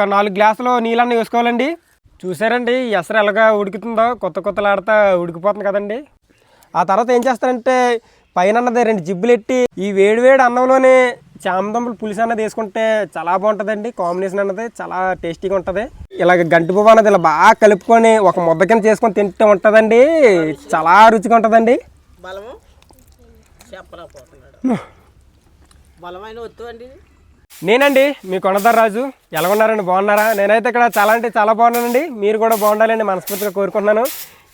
ఒక నాలుగు గ్లాసులు నీళ్ళన్నీ వేసుకోవాలండి. చూసారండి ఎసరు ఎలాగా ఉడుకుతుందో? కొత్త కొత్తలాడుతా ఉడికిపోతుంది కదండి. ఆ తర్వాత ఏం చేస్తారంటే పైన అన్నది రెండు జిబ్బులు ఎట్టి ఈ వేడివేడి అన్నంలోనే చామదుంపలు పులుసు అన్నది వేసుకుంటే చాలా బాగుంటుందండి. కాంబినేషన్ అన్నది చాలా టేస్టీగా ఉంటుంది. ఇలాగ గంటి పువ్వు అన్నది ఇలా బాగా కలుపుకొని ఒక ముద్ద కింద చేసుకొని తింటే ఉంటుందండి. చాలా రుచిగా ఉంటుందండి. బలము? చెప్పలేకపోతున్నాడు. బలమైన వత్తు అండి. నేనండి మీ కొండదర్ రాజు. ఎలా ఉన్నారండి బాగున్నారా? నేనైతే ఇక్కడ చాలా అంటే చాలా బాగున్నానండి. మీరు కూడా బాగుండాలని మనస్ఫూర్తిగా కోరుకుంటున్నాను.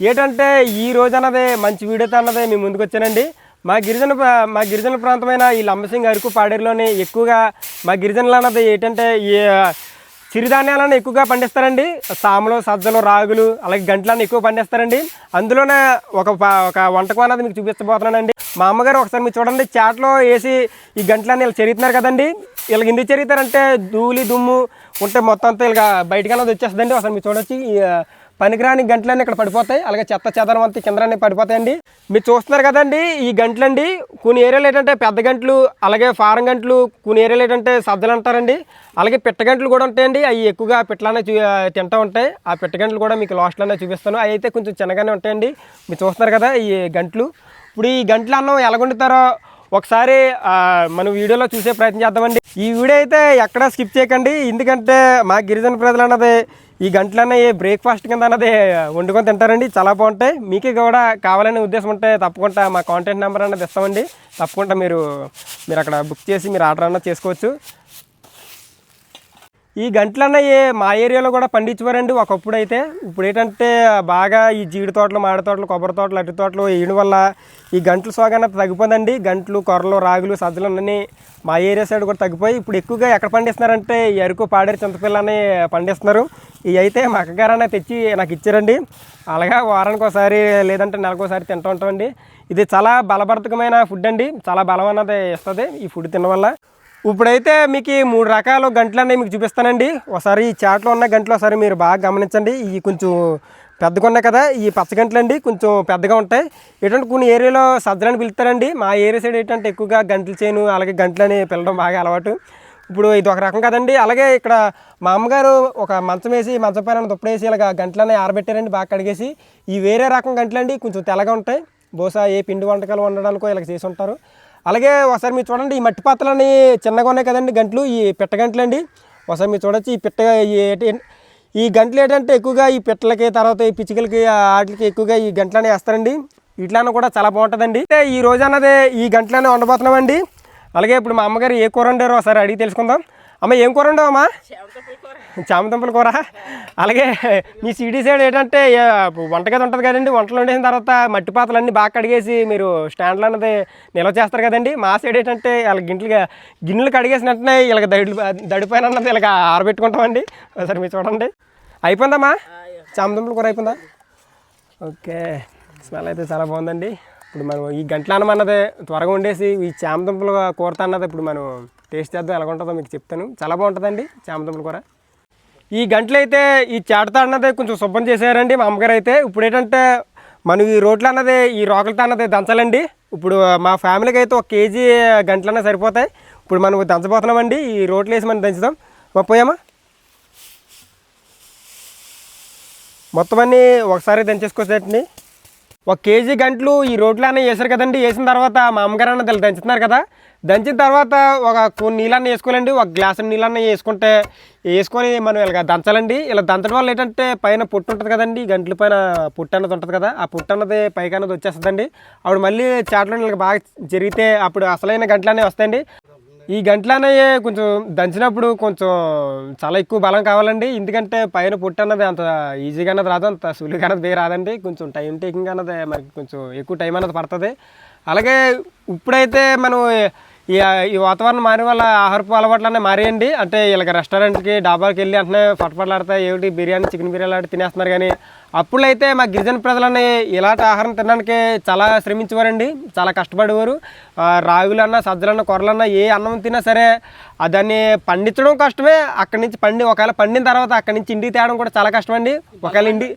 ఏంటంటే ఈ రోజు అన్నది మంచి వీడియోతో అన్నది మీ ముందుకు వచ్చానండి. మా గిరిజన మా గిరిజన ప్రాంతమైన ఈ లంబసింగ్ అరకు పాడేరులోని ఎక్కువగా మా గిరిజనులు అన్నది ఏంటంటే ఈ చిరుధాన్యాలను ఎక్కువగా పండిస్తారండి. సాములు సజ్జలు రాగులు అలాగే గంటలను ఎక్కువ పండిస్తారండి. అందులోనే ఒక ఒక వంటకం అన్నది మీకు చూపించబోతున్నానండి మా అమ్మగారు ఒకసారి మీరు చూడండి చాట్లో వేసి ఈ గంటలన్నీ ఇలా చెరుగుతున్నారు కదండి. వీళ్ళకి ఎందుకు చెరుగుతారంటే ధూళి దుమ్ము ఉంటే మొత్తం అంతా ఇలా బయటకు అన్నది వచ్చేస్తుందండి. అసలు మీరు చూడొచ్చు. పనికిరాని గంటలన్నీ ఇక్కడ పడిపోతాయి. అలాగే చెత్త చెదరం అంతా కిందనే పడిపోతాయండి. మీరు చూస్తున్నారు కదండి ఈ గంటలండి. కొన్ని ఏరియాలు ఏంటంటే పెద్ద గంటలు అలాగే ఫారం గంటలు కొన్ని ఏరియాలు ఏంటంటే సద్దలు అంటారండి. అలాగే పిట్ట గంటలు కూడా ఉంటాయండి. అవి ఎక్కువగా పిట్టలనే చూ తింటూ ఉంటాయి. ఆ పిట్ట గంటలు కూడా మీకు లాస్ట్లోనే చూపిస్తాను. అవి అయితే కొంచెం చిన్నగానే ఉంటాయండి. మీరు చూస్తున్నారు కదా ఈ గంటలు. ఇప్పుడు ఈ గంటలు అన్నం ఎలా వండుతారో ఒకసారి మనం వీడియోలో చూసే ప్రయత్నం చేద్దామండి. ఈ వీడియో అయితే ఎక్కడా స్కిప్ చేయకండి. ఎందుకంటే మా గిరిజన ప్రజలు అన్నది ఈ గంటలనే బ్రేక్ఫాస్ట్ కింద అన్నది వండుకొని తింటారండి. చాలా బాగుంటాయి. మీకు కూడా కావాలనే ఉద్దేశం ఉంటే తప్పకుండా మా కాంటాక్ట్ నెంబర్ అన్నది ఇస్తామండి. తప్పకుండా మీరు మీరు అక్కడ బుక్ చేసి మీరు ఆర్డర్ అన్నది చేసుకోవచ్చు. ఈ గంటలు అన్నవి మా ఏరియాలో కూడా పండించేవారండి ఒకప్పుడు అయితే ఇప్పుడు ఏంటంటే బాగా ఈ జీడి తోటలు మామిడి తోటలు కొబ్బరి తోటలు అరటి తోటలు వేయడం వల్ల ఈ గంటలు సోగాన తగ్గిపోదండి. గంటలు కొర్రలు రాగులు సజ్జలు అన్నీ మా ఏరియా సైడ్ కూడా తగ్గిపోయి ఇప్పుడు ఎక్కువగా ఎక్కడ పండిస్తున్నారంటే ఈ అరకు పాడేరు చింతపిల్ల అని పండిస్తున్నారు. ఇవి అయితే మా అక్కగారు తెచ్చి నాకు ఇచ్చారండి. అలాగా వారానికి ఒకసారి లేదంటే నెలకోసారి తింటూ ఉంటామండి. ఇది చాలా బలభర్తకమైన ఫుడ్ అండి. చాలా బలం అన్నది ఇస్తుంది ఈ ఫుడ్ తినడం వల్ల. ఇప్పుడైతే మీకు ఈ మూడు రకాల గంటలు అనేవి మీకు చూపిస్తానండి. ఒకసారి ఈ చాట్లో ఉన్న గంటలు ఒకసారి మీరు బాగా గమనించండి. ఇవి కొంచెం పెద్దగా ఉన్నాయి కదా ఈ పచ్చ గంటలు అండి కొంచెం పెద్దగా ఉంటాయి. ఏంటంటే కొన్ని ఏరియాలో సజ్జలని పిలుస్తారండి. మా ఏరియా సైడ్ ఏంటంటే ఎక్కువగా గంటల చేను అలాగే గంటలని పిలడం బాగా అలవాటు. ఇప్పుడు ఇది ఒక రకం కదండి. అలాగే ఇక్కడ మా అమ్మగారు ఒక మంచం వేసి మంచం పైన దుప్పడేసి ఇలాగ గంటలని ఆరబెట్టారండి బాగా కడిగేసి. ఈ వేరే రకం గంటలండి కొంచెం తెల్లగా ఉంటాయి. బహుశా ఏ పిండి వంటకాలు వండడానికో ఇలా చేసి ఉంటారు. అలాగే ఒకసారి మీరు చూడండి ఈ మట్టి పాత్రలని చిన్నగా ఉన్నాయి కదండి గంటలు ఈ పిట్ట గంటలు అండి. ఒకసారి మీరు చూడొచ్చు ఈ పిట్ట ఈ ఈ గంటలు ఏంటంటే ఎక్కువగా ఈ పిట్టలకి తర్వాత ఈ పిచ్చికలకి వాటికి ఎక్కువగా ఈ గంటలనే వేస్తారండి. వీటిలోనే కూడా చాలా బాగుంటుందండి. అంటే ఈ రోజు అన్నది ఈ గంటలనే వండబోతున్నామండి. అలాగే ఇప్పుడు మా అమ్మగారు ఏ కూర వండారో ఒకసారి అడిగి తెలుసుకుందాం. అమ్మ ఏం కూర వండావు అమ్మా? చామదుంపల కూర. అలాగే మీ సిటీ సైడ్ ఏంటంటే వంటగది ఉంటుంది కదండి వంటలు వండేసిన తర్వాత మట్టి పాత్రలు అన్నీ బాగా కడిగేసి మీరు స్టాండ్లు అన్నది నిల్వ చేస్తారు కదండి. మా సైడ్ ఏంటంటే ఇలా గిన్నెలుగా గిన్నెలు కడిగేసిన వెంటనే ఇలాగ దడి దడిపైన అన్నది ఇలాగ ఆరబెట్టుకుంటామండి. ఒకసారి మీరు చూడండి. అయిపోయిందమ్మా చామదుంపల కూర అయిపోయిందా? ఓకే. స్మెల్ అయితే చాలా బాగుందండి. ఇప్పుడు మనం ఈ గంటల అన్నం త్వరగా ఉండేసి ఈ చామదుంపలు కూరత అన్నది ఇప్పుడు మనం టేస్ట్ చేద్దాం ఎలా ఉంటుందో మీకు చెప్తాను. చాలా బాగుంటుందండి చామదుంపల కూర. ఈ గంటలు అయితే ఈ చేటతో అన్నది కొంచెం శుభ్రం చేశారండి మా అమ్మగారు అయితే ఇప్పుడు ఏంటంటే మనం ఈ రోట్లు అన్నది ఈ రోకలతో అన్నది దంచాలండి. ఇప్పుడు మా ఫ్యామిలీకి అయితే ఒక కేజీ గంటలన్నా సరిపోతాయి. ఇప్పుడు మనం దంచబోతున్నామండి ఈ రోట్లు వేసి మనం దంచుదాం. మా పోయామా మొత్తం అన్నీ ఒకసారి దంచేసుకోవచ్చండి ఒక కేజీ గంటలు ఈ రోడ్లు అన్నీ వేసారు కదండి. వేసిన తర్వాత మా అమ్మగారు అన్న దంచుతున్నారు కదా. దంచిన తర్వాత ఒక కొన్ని నీళ్ళన్న వేసుకోవాలండి. ఒక గ్లాసు నీళ్ళన్న వేసుకుంటే వేసుకొని మనం ఇలా దంచాలండి. ఇలా దంచడం వల్ల ఏంటంటే పైన పుట్టు ఉంటుంది కదండి. గంటల పైన పుట్టు అన్నది ఉంటుంది కదా. ఆ పుట్టు అన్నది పైకి అన్నది వచ్చేస్తుందండి. అప్పుడు మళ్ళీ చాట్లో ఇలా బాగా జరిగితే అప్పుడు అసలైన గంటలనే వస్తాయండి. ఈ గంటలనయ్యే కొంచెం దంచినప్పుడు కొంచెం చాలా ఎక్కువ బలం కావాలండి. ఎందుకంటే పైన పుట్టు అన్నది అంత ఈజీగా అన్నది రాదు అంత సులువుగా అన్నది రాదండి. కొంచెం టైం టేకింగ్ అన్నది మనకి కొంచెం ఎక్కువ టైం అన్నది పడుతుంది. అలాగే ఇప్పుడైతే మనం ఈ ఈ వాతావరణం మారిన వల్ల ఆహారపు అలవాట్లు అన్నీ మారేయండి. అంటే ఇలాగ రెస్టారెంట్కి డాబాకి వెళ్ళి అంటే పట్టపట్లాడితే ఏమిటి బిర్యానీ చికెన్ బిర్యానీ లాంటి తినేస్తున్నారు కానీ అప్పుడు అయితే మా గిరిజన ప్రజలని ఇలాంటి ఆహారం తినడానికి చాలా శ్రమించేవారండి. చాలా కష్టపడేవారు. రాగులన్నా సజ్జలన్నా కొరలన్నా ఏ అన్నం తిన్నా సరే దాన్ని పండించడం కష్టమే. అక్కడి నుంచి పండి ఒకవేళ పండిన తర్వాత అక్కడి నుంచి ఇంటికి తేవడం కూడా చాలా కష్టం అండి ఒకవేళ ఇంటి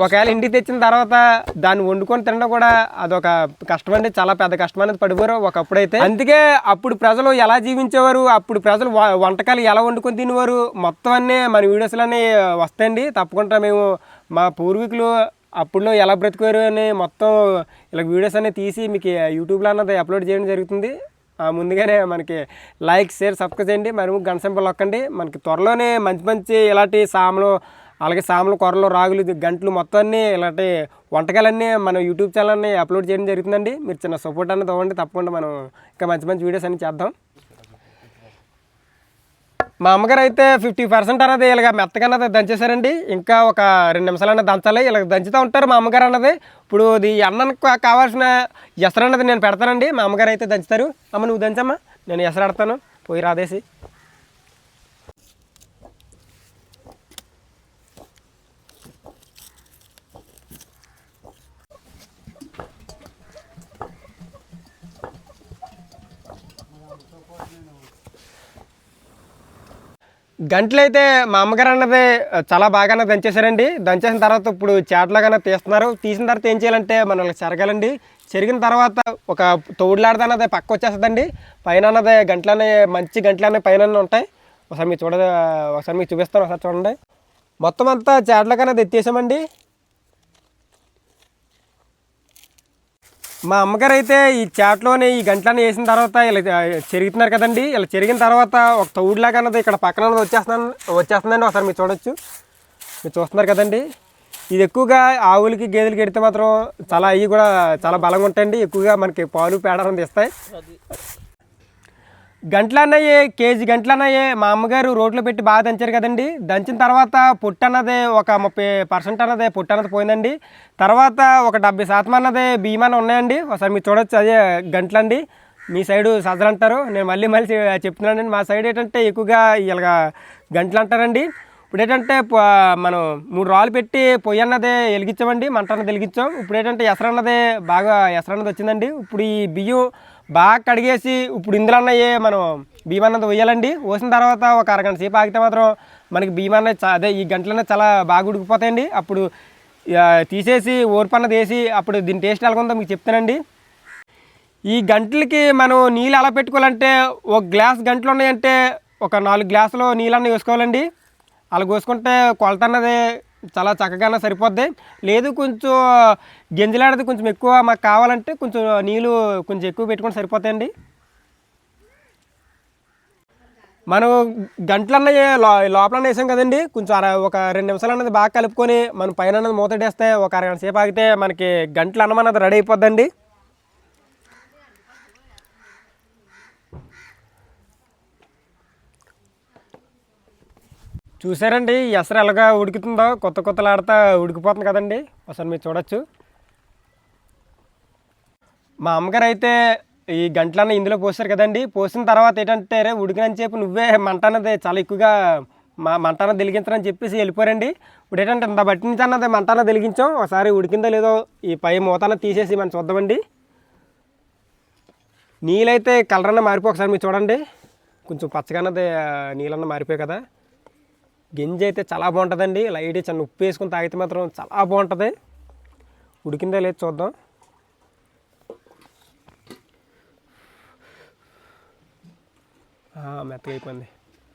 ఒకవేళ ఇంటికి తెచ్చిన తర్వాత దాన్ని వండుకొని తినడం కూడా అదొక కష్టం అండి చాలా పెద్ద కష్టం అనేది పడిపోరు ఒకప్పుడైతే. అందుకే అప్పుడు ప్రజలు ఎలా జీవించేవారు? అప్పుడు ప్రజలు వ- వంటకాలు ఎలా వండుకొని తినేవారు? మొత్తం అన్నీ మన వీడియోస్లోనే వస్తాయండి. తప్పకుండా మేము మా పూర్వీకులు అప్పుడులో ఎలా బ్రతికారు అని మొత్తం ఇలా వీడియోస్ అన్నీ తీసి మీకు యూట్యూబ్లో అన్నది అప్లోడ్ చేయడం జరుగుతుంది. ఆ, ముందుగానే మనకి లైక్ షేర్ సబ్స్క్రైబ్ చేయండి. మరి గంట సింబల్ నొక్కండి మనకి త్వరలోనే మంచి మంచి ఇలాంటి సాములు అలాగే సాములు కొరలు రాగులు గంటలు మొత్తం అన్నీ ఇలాంటి వంటకాలన్నీ మన యూట్యూబ్ ఛానల్ని అప్లోడ్ చేయడం జరుగుతుందండి. మీరు చిన్న సపోర్ట్ అనేది ఇవ్వండి. తప్పకుండా మనం ఇంకా మంచి మంచి వీడియోస్ అన్ని చేద్దాం. మా అమ్మగారు అయితే ఫిఫ్టీ పర్సెంట్ అన్నది ఇలాగ మెత్తగా అన్నది దంచేశారండి. ఇంకా ఒక రెండు నిమిషాలు అన్నది దంచాలి ఇలా దంచుతూ ఉంటారు మా అమ్మగారు అన్నది. ఇప్పుడు ఇది అన్నానికి కావాల్సిన ఎసరు అన్నది నేను పెడతానండి. మా అమ్మగారు అయితే దంచుతారు. అమ్మ నువ్వు దంచమ్మా నేను ఎసరాడతాను. పోయి రాదేసి. గంటలు అయితే మా అమ్మగారు అన్నది చాలా బాగానే దంచేశారండి. దంచేసిన తర్వాత ఇప్పుడు చేటలాగానే తీస్తున్నారు. తీసిన తర్వాత ఏం చేయాలంటే మనల్ని చెరగాలండి. చెరిగిన తర్వాత ఒక తోడులాడది అన్నది పక్క వచ్చేస్తుందండి. పైన అన్నది గంటలనే మంచి గంటలనే పైన ఉంటాయి. ఒకసారి మీరు చూడ ఒకసారి మీకు చూపిస్తాను ఒకసారి చూడండి. మొత్తం అంతా చేటలాగానే ఎత్తేసామండి మా అమ్మగారు అయితే ఈ చాట్లోనే ఈ గంటలను వేసిన తర్వాత ఇలా చెరుగుతున్నారు కదండి. ఇలా చెరిగిన తర్వాత ఒక తౌడులాగా అన్నది ఇక్కడ పక్కన ఉన్నది వచ్చేస్తున్నాను వచ్చేస్తుందండి. ఒకసారి మీరు చూడొచ్చు. మీరు చూస్తున్నారు కదండి. ఇది ఎక్కువగా ఆవులకి గేదెలకి ఎడితే మాత్రం చాలా అవి కూడా చాలా బలంగా ఉంటాయండి. ఎక్కువగా మనకి పాలు పేడ అనేది ఇస్తాయి. గంటలన్నయ్యే గంటలు అన్నయ్యే కేజీ గంటలన్నయ్యే మా అమ్మగారు రోడ్లో పెట్టి బాగా దంచారు కదండి. దంచిన తర్వాత పొట్టు అన్నదే ఒక ముప్పై పర్సెంట్ అన్నది పొట్టు అన్నది పోయిందండి. తర్వాత ఒక డెబ్బై శాతం అన్నది బియ్యమాన ఉన్నాయండి. ఒకసారి మీరు చూడొచ్చు అదే గంటలండి. మీ సైడు సజ్జలు అంటారు. నేను మళ్ళీ మళ్ళీ చెప్తున్నానండి. మా సైడ్ ఏంటంటే ఎక్కువగా ఇలాగ గంటలు అంటారండి. ఇప్పుడు ఏంటంటే మనం మూడు రాళ్ళు పెట్టి పొయ్యి అన్నదే వెలిగించామండి. మంట అన్నది వెలిగించాం. ఇప్పుడు ఏంటంటే ఎసరన్నదే బాగా ఎసరన్నది వచ్చిందండి. ఇప్పుడు ఈ బియ్యం బాగా కడిగేసి ఇప్పుడు ఇందులో అన్నయ్యే మనం భీమానంద వేయాలండి పోసిన తర్వాత ఒక అరగంట సేపు ఆగితే మాత్రం మనకి భీమాన్న అన్నది అదే ఈ గంటలన్నీ చాలా బాగా ఉడికిపోతాయండి. అప్పుడు తీసేసి ఓర్పు అన్నది వేసి అప్పుడు దీని టేస్ట్ ఎలా ఉందో మీకు చెప్తానండి. ఈ గంటలకి మనం నీళ్ళు ఎలా పెట్టుకోవాలంటే ఒక గ్లాస్ గంటలు ఉన్నాయంటే ఒక నాలుగు గ్లాసులు నీళ్ళన్నీ వేసుకోవాలండి. అలా కోసుకుంటే కొలత అన్నది చాలా చక్కగానే సరిపోద్ది. లేదు కొంచెం గింజలాడది కొంచెం ఎక్కువ మాకు కావాలంటే కొంచెం నీళ్ళు కొంచెం ఎక్కువ పెట్టుకుని సరిపోతాయండి. మనం గంటలన్న లోపలన్న వేసాం కదండి. కొంచెం ఒక రెండు నిమిషాలు అన్నది బాగా కలుపుకొని మనం పైన అన్నది మూతడేస్తే ఒక అరగంట సేపు ఆగితే మనకి గంటలు అన్నం అన్నది రెడీ అయిపోద్దండి. చూసారండి ఎసర ఎసరు ఎలాగా ఉడుకుతుందో కొత్త కొత్తలాడతా ఉడికిపోతుంది కదండి. ఒకసారి మీరు చూడొచ్చు. మా అమ్మగారు అయితే ఈ గంటలన్న ఇందులో పోస్తారు కదండి. పోసిన తర్వాత ఏంటంటే రే ఉడికినని చెప్పి నువ్వే మంట అన్నది చాలా ఎక్కువగా మా మంట అన్నది వెలిగించరని చెప్పేసి వెళ్ళిపోరండి ఇప్పుడు ఏంటంటే ఇంత బట్టి నుంచి అన్నది మంట అన్నది వెలిగించాం. ఒకసారి ఉడికిందో లేదో ఈ పై మూతన తీసేసి మనం చూద్దామండి. నీళ్ళైతే కలర్ అన్న మారిపోయి ఒకసారి మీరు చూడండి. కొంచెం పచ్చగా అన్నది నీళ్ళన్న మారిపోయాయి కదా. గింజ అయితే చాలా బాగుంటుందండి. లైట్ చిన్న ఉప్పు వేసుకుని తాగితే మాత్రం చాలా బాగుంటుంది. ఉడికిందో లేదు చూద్దాం. మెత్తగా అయిపోయింది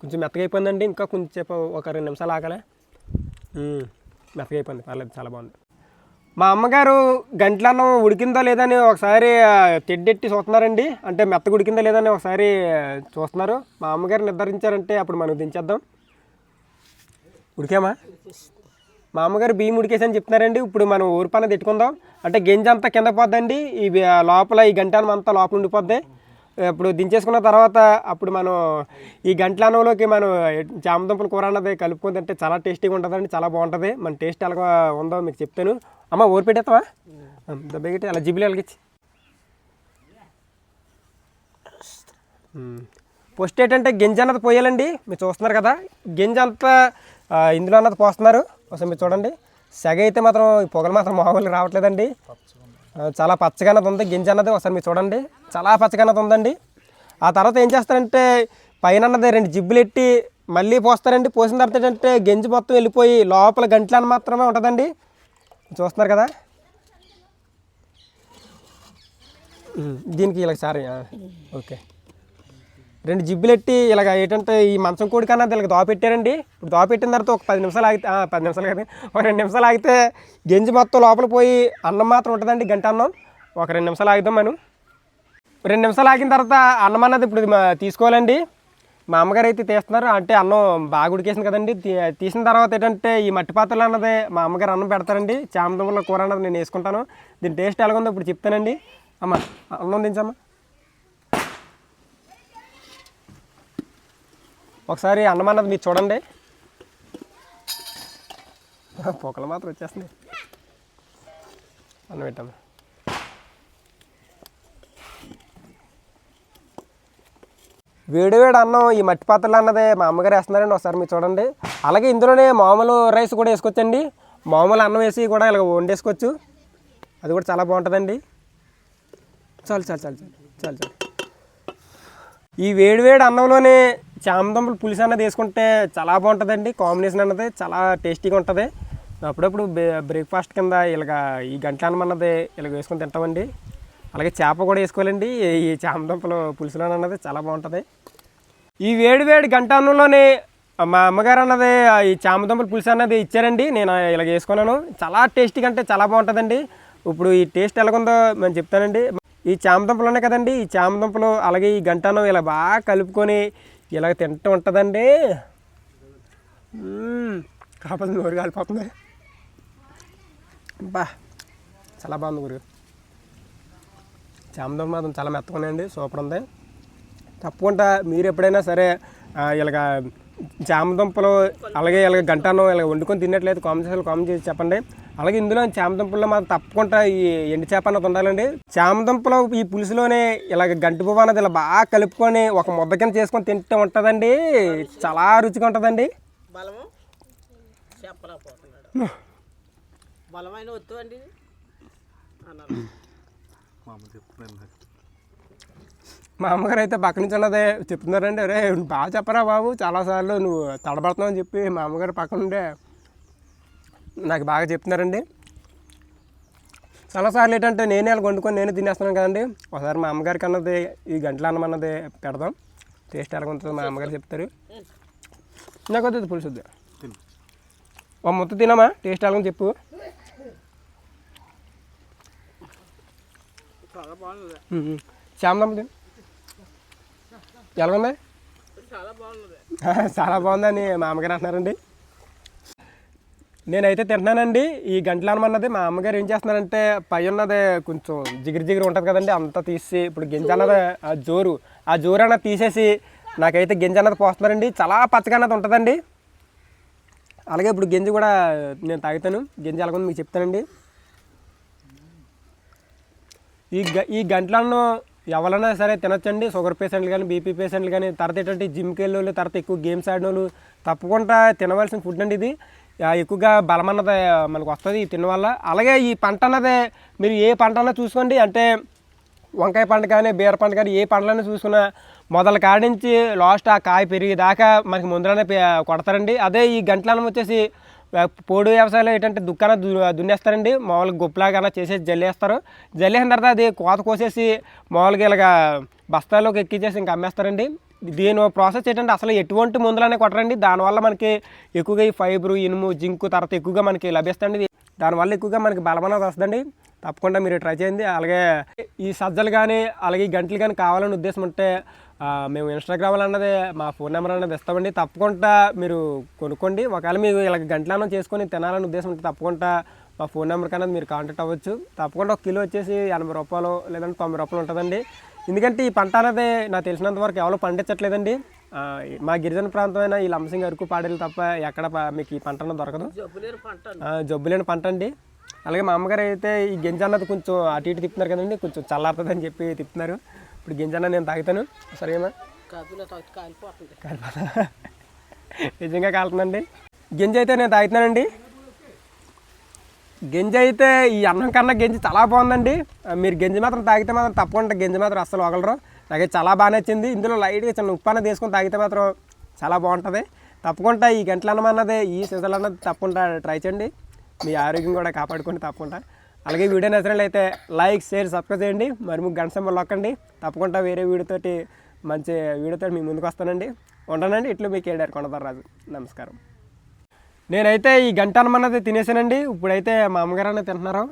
కొంచెం మెత్తగా అయిపోయిందండి ఇంకా కొంచెం సేపు ఒక రెండు నిమిషాలు ఆగలే. మెత్తగా అయిపోయింది పర్లేదు చాలా బాగుంది. మా అమ్మగారు గంటలన్నం ఉడికిందో లేదని ఒకసారి తెడ్డెట్టి చూస్తున్నారండి. అంటే మెత్తగా ఉడికిందో లేదని ఒకసారి చూస్తున్నారు. మా అమ్మగారు నిర్ధారించారంటే అప్పుడు మనం దించేద్దాం. ఉడికామా? మా అమ్మగారు బియ్యం ఉడికేసని చెప్తున్నారండి. ఇప్పుడు మనం ఊరిపైన తిట్టుకుందాం అంటే గింజ అంతా కింద పోద్దండి. ఈ లోపల ఈ గంటనం అంతా లోపల ఉండిపోద్ది. ఇప్పుడు దించేసుకున్న తర్వాత అప్పుడు మనం ఈ గంటలనంలోకి మనం జామదుంపల కూర అన్నది కలుపుకొని తింటే చాలా టేస్టీగా ఉంటుందండి. చాలా బాగుంటుంది. మన టేస్ట్ ఎలా ఉందో మీకు చెప్తాను. అమ్మ ఊరు పెట్టేస్తావా దెబ్బగిట్టి అలా జిబిలు వెలిగించి. ఫస్ట్ ఏంటంటే గింజ అన్నది పోయాలండి. మీరు చూస్తున్నారు కదా. గింజ అంతా ఇందులో అన్నది పోస్తున్నారు. ఒకసారి మీరు చూడండి. సెగ అయితే మాత్రం ఈ పొగలు మాత్రం మామూలుగా రావట్లేదండి. చాలా చాలా పచ్చగానది ఉంది. గింజ అన్నది ఒకసారి మీరు చూడండి. చాలా పచ్చగానది ఉందండి. ఆ తర్వాత ఏం చేస్తారంటే పైన అన్నది రెండు జిబ్బులు ఎట్టి మళ్ళీ పోస్తారండి. పోసిన తర్వాత ఏంటంటే గింజ మొత్తం వెళ్ళిపోయి లోపల గంటలను మాత్రమే ఉంటుందండి. చూస్తున్నారు కదా? దీనికి ఇలా సారీ ఓకే. రెండు జిబ్బులెట్టి ఇలాగ ఏంటంటే ఈ మంచం కోడి కన్నా ఇలాగ దోపెట్టారండి ఇప్పుడు దోపెట్టిన తర్వాత ఒక పది నిమిషాలు ఆగితే పది నిమిషాలు కదా ఒక రెండు నిమిషాలు ఆగితే గెంజి మొత్తం లోపల పోయి అన్నం మాత్రం ఉంటుందండి గంట అన్నం. ఒక రెండు నిమిషాలు ఆగిద్దాం మనం. రెండు నిమిషాలు ఆగిన తర్వాత అన్నం అన్నది ఇప్పుడు మా- తీసుకోవాలండి. మా అమ్మగారు అయితే తీస్తున్నారు. అంటే అన్నం బాగా ఉడికేసింది కదండి. తీ- తీసిన తర్వాత ఏంటంటే ఈ మట్టి పాత్రలు అన్నది మా అమ్మగారు అన్నం పెడతారండి. చామంతుల కూర అన్నది నేను వేసుకుంటాను. దీని టేస్ట్ ఎలాగుందో ఇప్పుడు చెప్తానండి. అమ్మ అన్నం దించమ్మా ఒకసారి అన్నం అన్నది మీరు చూడండి. పొక్కలు మాత్రం వచ్చేస్తుంది అన్నం పెట్టమ్మా వేడివేడి అన్నం ఈ మట్టి పాత్రలు అన్నది మా అమ్మగారు వేస్తున్నారండి ఒకసారి మీరు చూడండి. అలాగే ఇందులోనే మామూలు రైస్ కూడా వేసుకోవచ్చండి. మామూలు అన్నం వేసి కూడా ఇలా వండేసుకోవచ్చు. అది కూడా చాలా బాగుంటుందండి. చాలు చాలు చాలు చాలు చాలు చాలు. ఈ వేడివేడి అన్నంలోనే చామదుంపలు పులుసు అన్నది వేసుకుంటే చాలా బాగుంటుందండి. కాంబినేషన్ అన్నది చాలా టేస్టీగా ఉంటుంది. అప్పుడప్పుడు బ్రేక్ఫాస్ట్ కింద ఇలాగ ఈ గంటల అన్నం అన్నది ఇలాగ వేసుకొని తింటామండి. అలాగే చేప కూడా వేసుకోవాలండి. ఈ చామదుంపలు పులుసులో అన్నది చాలా బాగుంటుంది. ఈ వేడి వేడి గంట అన్నంలోనే మా అమ్మగారు అన్నది ఈ చామదుంపల పులుసు అన్నది ఇచ్చారండి. నేను ఇలాగ వేసుకున్నాను. చాలా టేస్టీగా అంటే చాలా బాగుంటుందండి. ఇప్పుడు ఈ టేస్ట్ ఎలాగుందో నేను చెప్తానండి. ఈ చామదుంపలు ఉన్నాయి కదండి. ఈ చామదుంపలు అలాగే ఈ గంటను ఇలా బాగా కలుపుకొని ఇలాగ తింటూ ఉంటుందండి. కాకపోతే నోరు కాలిపోతుంది. బా చాలా బాగుంది గురు. చామదుంప మాత్రం చాలా మెత్తగానే సూపర్ ఉంది. తప్పకుండా మీరు ఎప్పుడైనా సరే ఆ, ఇలాగ చామదుంపలు అలాగే ఇలాగ గంటాను ఇలాగ వండుకొని తిన్నట్లయితే కామెంట్ చేసి కామెంట్ చేసి చెప్పండి. అలాగే ఇందులో చామదుంపల్లో మాత్రం తప్పకుండా ఈ ఎండు చేప అన్నది ఉండాలండి. చామదుంపలో ఈ పులుసులోనే ఇలాగ గంటి పువ్వు అన్నది ఇలా బాగా కలుపుకొని ఒక ముద్ద కింద చేసుకొని తింటూ ఉంటుందండి. చాలా రుచిగా ఉంటుందండి. బలమైన అండి మా అమ్మగారు అయితే పక్క నుంచి ఉన్నదే చెప్తున్నారండి. అరే బాగా చెప్పరా బాబు. చాలాసార్లు నువ్వు తడబడుతున్నావు అని చెప్పి మా అమ్మగారు పక్కన ఉండే నాకు బాగా చెప్తున్నారండి. చాలాసార్లు ఏంటంటే నేనే వాళ్ళు వండుకొని నేనే తినేస్తున్నాను కదండి. ఒకసారి మా అమ్మగారికి అన్నది ఈ గంటల అన్నం అన్నది పెడదాం. టేస్ట్ ఎలా ఉంటుందో మా అమ్మగారు చెప్తారు. నాకు వద్దు పులుసు వద్దు. తిను ఓ మొత్తం తినమా టేస్ట్ ఎలా ఉందో చెప్పు శ్యామదమ్మ చాలా బాగున్నది చాలా బాగుందని మా అమ్మగారు అంటున్నారండి. నేనైతే తింటున్నానండి. ఈ గంటలు అన్నది మా అమ్మగారు ఏం చేస్తున్నారంటే పై ఉన్నది కొంచెం జిగిరి జిగిరి ఉంటుంది కదండి అంతా తీసి ఇప్పుడు గింజ అన్నది ఆ జోరు ఆ జోరు అన్నది తీసేసి నాకైతే గింజ అన్నది పోస్తున్నారండి. చాలా పచ్చగా అన్నది ఉంటుందండి. అలాగే ఇప్పుడు గింజ కూడా నేను తాగుతాను. గింజ ఎలాగో మీకు చెప్తానండి. ఈ గ ఈ గంటలను ఎవరైనా సరే తినొచ్చండి. షుగర్ పేషెంట్లు కానీ బీపీ పేషెంట్లు కానీ తర్వాత ఏంటంటే జిమ్కి వెళ్ళే వాళ్ళు తర్వాత ఎక్కువ గేమ్స్ ఆడిన వాళ్ళు తప్పకుండా తినవలసిన ఫుడ్ అండి ఇది. ఎక్కువగా బలం అన్నది మనకు వస్తుంది ఈ తిన్న వల్ల. అలాగే ఈ పంట అన్నది మీరు ఏ పంట అన్నా చూసుకోండి. అంటే వంకాయ పంట కానీ బీర పంట కానీ ఏ పంటలైనా చూసుకున్నా మొదల కాడి నుంచి లాస్ట్ ఆ కాయ పెరిగేదాకా మనకి ముందరనే కొడతారండి. అదే ఈ గంటలనం వచ్చేసి పోడు వ్యవసాయంలో ఏంటంటే దుక్కాన దు దున్నేస్తారండి. మామూలుగా గుప్పలాగా చేసేసి జల్లేస్తారు. జల్లేసిన తర్వాత అది కోత కోసేసి మామూలుగా ఇలాగా బస్తాల్లోకి ఎక్కించేసి ఇంకా అమ్మేస్తారండి. దీని ప్రాసెస్ ఏంటంటే అసలు ఎటువంటి మందులనే కొట్టరండి. దానివల్ల మనకి ఎక్కువగా ఈ ఫైబర్ ఇనుము జింకు తర్వాత ఎక్కువగా మనకి లభిస్తుంది దానివల్ల ఎక్కువగా మనకి బలమన్నది వస్తుందండి. తప్పకుండా మీరు ట్రై చేయండి. అలాగే ఈ సజ్జలు కానీ అలాగే ఈ గంటలు కానీ కావాలని ఉద్దేశం ఉంటే మేము ఇన్స్టాగ్రామ్లో అన్నది మా ఫోన్ నెంబర్ అన్నది ఇస్తామండి. తప్పకుండా మీరు కొనుక్కోండి. ఒకవేళ మీరు ఇలా గంటలన్నం చేసుకొని తినాలని ఉద్దేశం ఉంటే తప్పకుండా మా ఫోన్ నెంబర్కి అన్నది మీరు కాంటాక్ట్ అవ్వచ్చు. తప్పకుండా ఒక కిలో వచ్చేసి ఎనభై రూపాయలు లేదంటే తొంభై రూపాయలు ఉంటుందండి. ఎందుకంటే ఈ పంట అనేది నాకు తెలిసినంత వరకు ఎవరు పండించట్లేదండి. మా గిరిజన ప్రాంతమైన ఈ లంసింగ్ అరకు పాడేలు తప్ప ఎక్కడ మీకు ఈ పంట దొరకదు. జబ్బు లేని పంట అండి. అలాగే మా అమ్మగారు అయితే ఈ గింజ అన్నది కొంచెం అటు ఇటు తిప్పుతున్నారు కదండి కొంచెం చల్లారుతుంది అని చెప్పి తిప్పుతున్నారు. ఇప్పుడు గింజ అన్నది నేను తాగుతాను. సరేమా కాలిపోతుంది? కాలిపోతా నిజంగా కాలుతుందండి. గింజ అయితే నేను తాగుతున్నానండి. గంజి అయితే ఈ అన్నం కన్నా గెంజి చాలా బాగుందండి. మీరు గెంజి మాత్రం తాగితే మాత్రం తప్పకుండా గెంజి మాత్రం అస్సలు వగలరు. నాకైతే చాలా బాగా నచ్చింది. ఇందులో లైట్గా చిన్న ఉప్పు అన్నది తీసుకొని తాగితే మాత్రం చాలా బాగుంటుంది. తప్పకుండా ఈ గంటల అన్నం అన్నది ఈ సీజన్ అన్నది తప్పకుండా ట్రై చేయండి. మీ ఆరోగ్యం కూడా కాపాడుకోండి తప్పకుండా. అలాగే వీడియో నచ్చినట్లయితే లైక్ షేర్ సబ్స్క్రైబ్ చేయండి. మరి మీకు గంట సంబంధం లొక్కండి. తప్పకుండా వేరే వీడియోతోటి మంచి వీడియోతో మీ ముందుకు వస్తానండి. ఉంటానండి. ఇట్లు మీకు ఏడారు కొండతారు రాజు నమస్కారం. నేనైతే ఈ గంట అన్నమన్నది తినేసానండి. ఇప్పుడైతే మా అమ్మగారు అన్నది తింటున్నారు.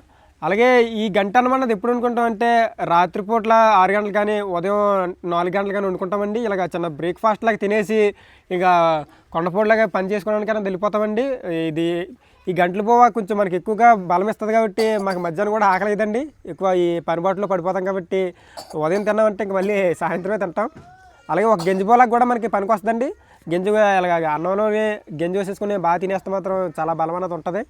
అలాగే ఈ గంట అన్నం ఎప్పుడు వండుకుంటాం అంటే రాత్రిపూట్ల ఆరు గంటలు కానీ ఉదయం నాలుగు గంటలు కానీ వండుకుంటామండి. ఇలాగ చిన్న బ్రేక్ఫాస్ట్ లాగా తినేసి ఇక కొండపూటలాగా పని చేసుకోవడానికైనా వెళ్ళిపోతామండి. ఇది ఈ గంటలు పోవా కొంచెం మనకి ఎక్కువగా బలం ఇస్తుంది కాబట్టి మాకు మధ్యాహ్నం కూడా ఆకలేదండి ఎక్కువ ఈ పనిబాటులో పడిపోతాం కాబట్టి ఉదయం తిన్నామంటే ఇంక మళ్ళీ సాయంత్రమే తింటాం. అలాగే ఒక గంజి పోలాకు కూడా మనకి పనికి వస్తుందండి. గింజగా ఇలాగ అన్నంలోనే గింజ వేసేసుకుని బాగా తినేస్తే మాత్రం చాలా బలమైనది ఉంటుంది.